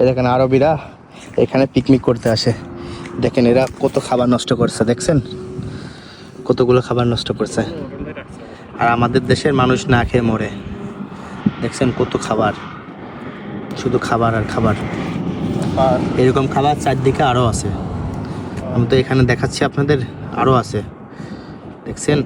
এই দেখেন আরবিরা এখানে পিকনিক করতে আসে। দেখেন এরা কত খাবার নষ্ট করছে, দেখছেন? কতগুলো খাবার নষ্ট করছে। আর আমাদের দেশের মানুষ না খেয়ে মরে। দেখছেন কত খাবার? শুধু খাবার আর খাবার। এরকম খাবার চারদিকে আরও আছে। আমি তো এখানে দেখাচ্ছি আপনাদের আরও আছে। দেখছেন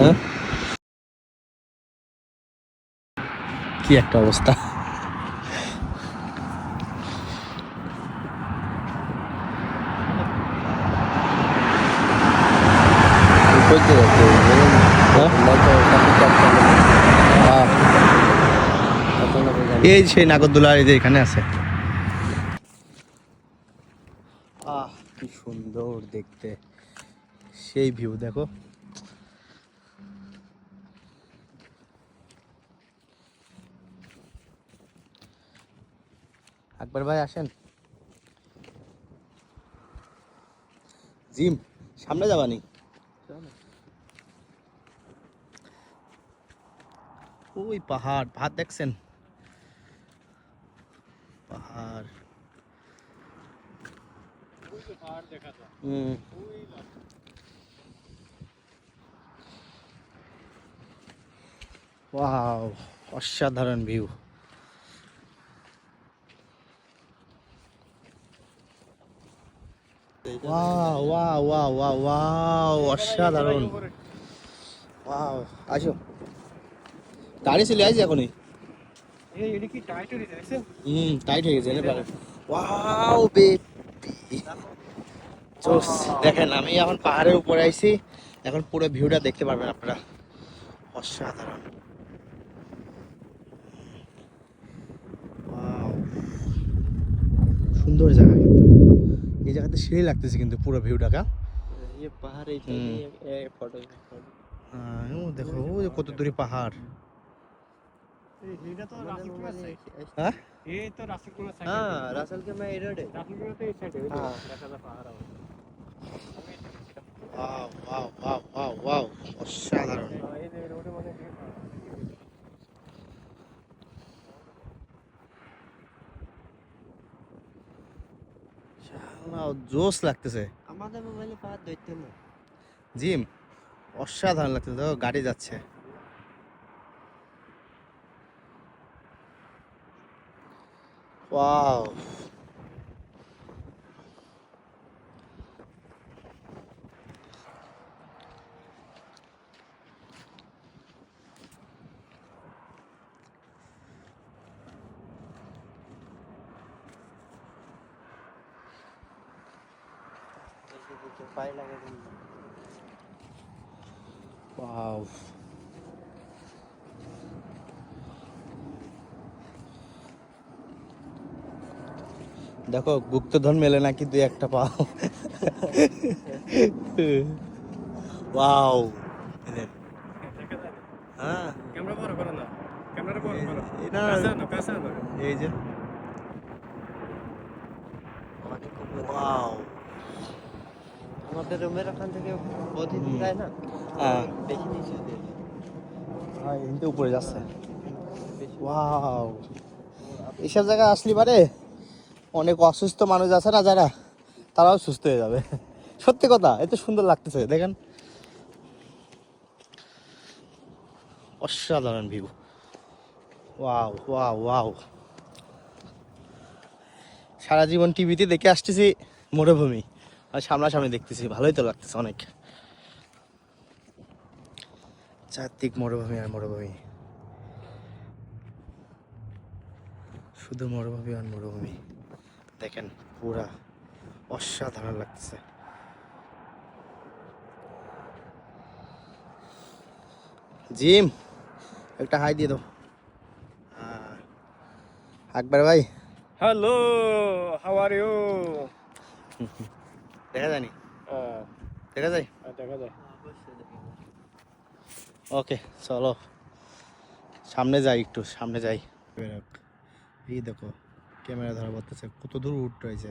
হ্যাঁ কি একটা অবস্থা? হ্যাঁ? এই সেই নাগরদোলা এই যে এখানে আছে। আহ কি সুন্দর দেখতে। সেই ভিউ দেখো। আকবর ভাই আসেন। জিম সামনে যাবানি ওই পাহাড় পাহাড় দেখছেন? পাহাড়। হুম। অসাধারণ ভিউ। ওয়াও ওয়াও অসাধারণ। ওয়াও আসো। গাড়ি চলে আসি এখনই। হুম টাইট হয়ে গেছে এনে ওয়াও বেবি জোস দেখেন আমি এখন পাহাড়ের উপরে আইছি। এখন পুরো ভিউটা দেখতে পারবেন আপনারা। অসাধারণ. সুন্দর জায়গা কিন্তু। জায়গাতে সিঁড়ি লাগতেছে কিন্তু পুরো ভিউ ঢাকা দেখো ওই কত দূরে পাহাড়। হ্যাঁ? Wow wow wow wow. জোস লাগতেছে। আমাদের মোবাইলে পাওয়ার দৈত্য না জিম অসাধারণ লাগতেছে। দেখো গাড়ি যাচ্ছে। ওয়াও। পায়ে লাগে কিন্তু ওয়াও দেখো গুপ্তধন মেলে নাকি দুই একটা পাও। ওয়াও হ্যাঁ। ক্যামেরা বড় করো না। ক্যামেরা বড় করো। না এই যে। ওয়াও আমাদের রুমের ওখান থেকে হুম। যায় না? বেশি নিচে। হ্যাঁ এমনিতে উপরে যাচ্ছে। ওয়াও। এইসব জায়গায় আসলি পারে? অনেক অসুস্থ মানুষ আছে না যারা? তারাও সুস্থ হয়ে যাবে। সত্যি কথা এত সুন্দর লাগতেছে দেখেন। অসাধারণ ভিউ ওয়াও ওয়াও ওয়াও। সারা জীবন টিভিতে দেখে আসতেছি মরুভূমি। সামনাসামনি দেখতেছি ভালোই তো লাগতেছে অনেক। চারদিক মরুভূমি আর মরুভূমি। শুধু মরুভূমি আর মরুভূমি। দেখেন পুরা অসাধারণ লাগতেছে। জিম একটা হাই দিয়ে দাও। আকবর ভাই। হ্যালো হাউ আর ইউ দেখা যায়নি? দেখা যায়? দেখা যায়। ওকে চলো। সামনে যাই একটু সামনে যাই। বেরোক এই দেখো ক্যামেরা ধরা পড়তেছে কত দূর উঠ রয়েছে।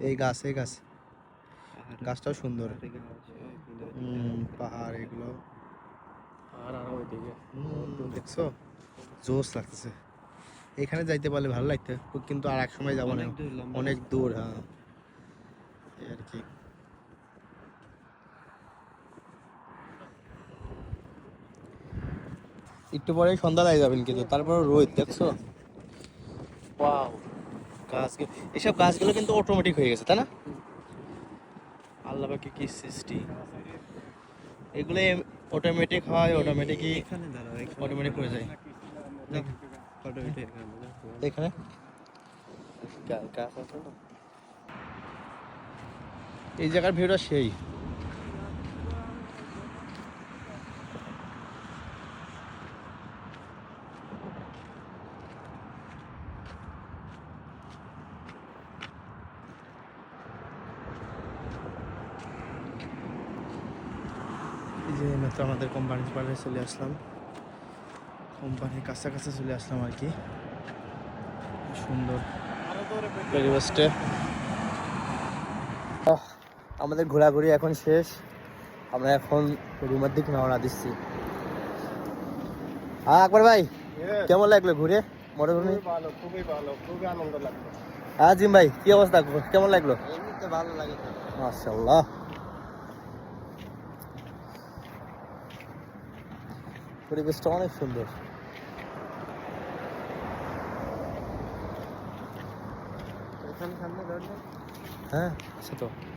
এই গাছ। এই গাছ। গাছটাও সুন্দর। হুম, পাহাড় এগুলো। দেখছ? জোস লাগতেছে। এখানে যাইতে পারলে ভালো লাগতো কিন্তু আর এক সময় যাব না। অনেক দূর, অনেক দূর হ্যাঁ। এই আর কি। একটু পরে সন্ধ্যা লাগে যাবেন কিন্তু তারপর রোদ দেখছ? ওয়াও গাছগুলো এসব গাছগুলো কিন্তু অটোমেটিক হয়ে গেছে তাই না? আল্লাহ পাকে কি সৃষ্টি। এগুলো অটোমেটিক হয় অটোমেটিকই এখানে অটোমেটিক হয়ে যায়। এখানে? এই জায়গার ভিউটা সেই। এই যে মাত্র আমাদের কোম্পানির পাড়ে চলে আসলাম। কোম্পানির কাছাকাছি চলে আসলাম আর কি। সুন্দর। পরিবেশটা আমাদের ঘোরাঘুরি এখন শেষ। আমরা এখন রুমের দিকে রওনা দিচ্ছি। হ্যাঁ আকবর ভাই কেমন লাগল ঘুরে? মরুভূমি? ভালো খুবই ভালো খুবই আনন্দ লাগল। হ্যাঁ জিম ভাই কি অবস্থা? কেমন লাগল? ভালো লাগে। পরিবেশটা অনেক সুন্দর। এখানে সামনে দরজা হ্যাঁ আছে তো